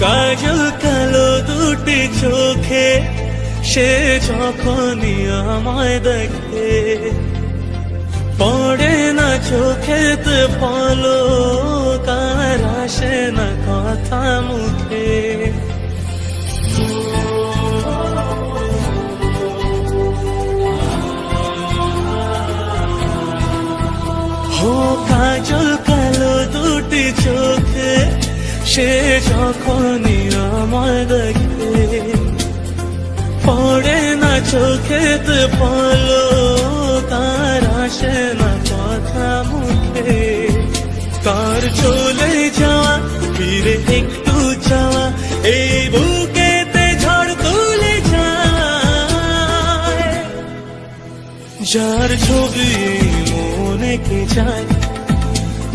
কাজল কালো দুটি চোখে, সে যখনই আমায় দেখে। পড়ে না চোখেতে পলো কার আসে না কথা মুখে। সে যখনই আমায় দেখে। পড়ে না চোখেতে পলো তার আসে না কথা মুখে। তার চলে যাওয়া, ফিরে একটু যাওয়া এই বুকেতে ঝড় তুলে যায়। যার ছবি মনে কে যায়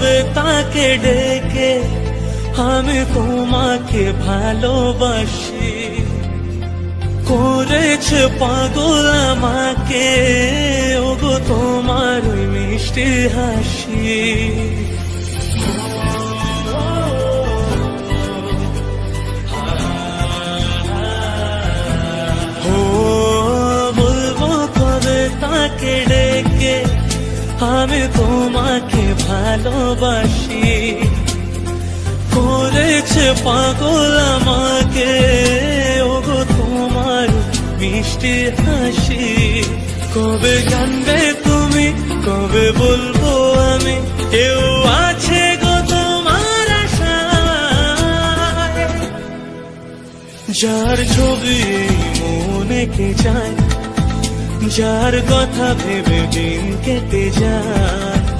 কবে তাকে ডেকে আমি তোমাকে ভালোবাসি করেছে পাগল আমাকে ওগো তোমার মিষ্টি হাসি আমি তোমাকে ভালোবাসি। করেছে পাগল আমাকে। ওগো তোমার মিষ্টি হাসি। কবে জানবে তুমি, কবে বলব আমি? কেউ আছে গো তোমার যার ছবি মনে কে যায় যার কথা ভেবে দিন কেটে যায়।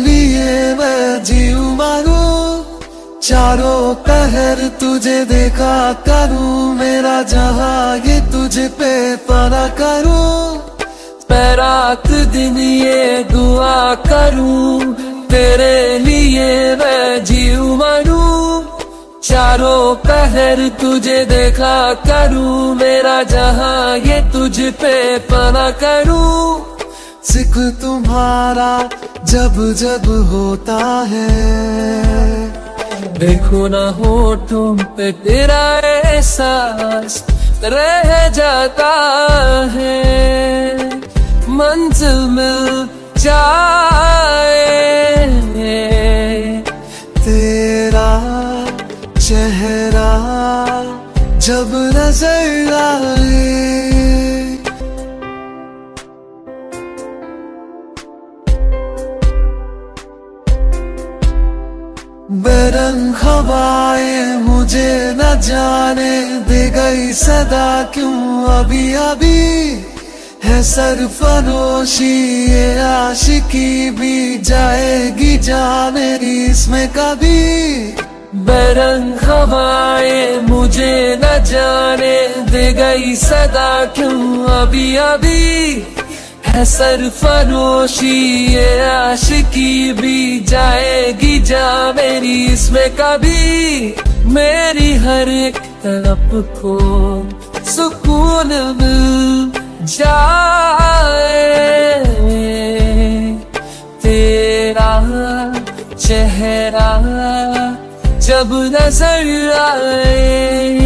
चारों पहर तुझे देखा करूँ, मेरा जहाँ ये तुझे पे परा करूँ। मैं रात दिन ये दुआ करूँ, तेरे लिए मैं जीव मारू चारों पहर तुझे देखा करूँ, मेरा जहाँ ये तुझ पे पना करूँ। सिख तुम्हारा जब जब होता है। देखो ना हो तुम पे तेरा एहसास रह जाता है। मंजिल मिल जाए। तेरा चेहरा जब नज़र आए बेरंग हवाएँ मुझे न जाने दे गई सदा क्यों अभी अभी? है सरफरोशी, ये आशिकी भी जाएगी जा मेरी इसमें कभी। बेरंग हवाएँ मुझे न जाने दे गई सदा क्यों अभी अभी? है सरफरोशी, ये आशिकी भी जाएगी मेरी इसमें कभी मेरी हर एक तड़प को सुकून मिल जाए। तेरा चेहरा जब नज़र आए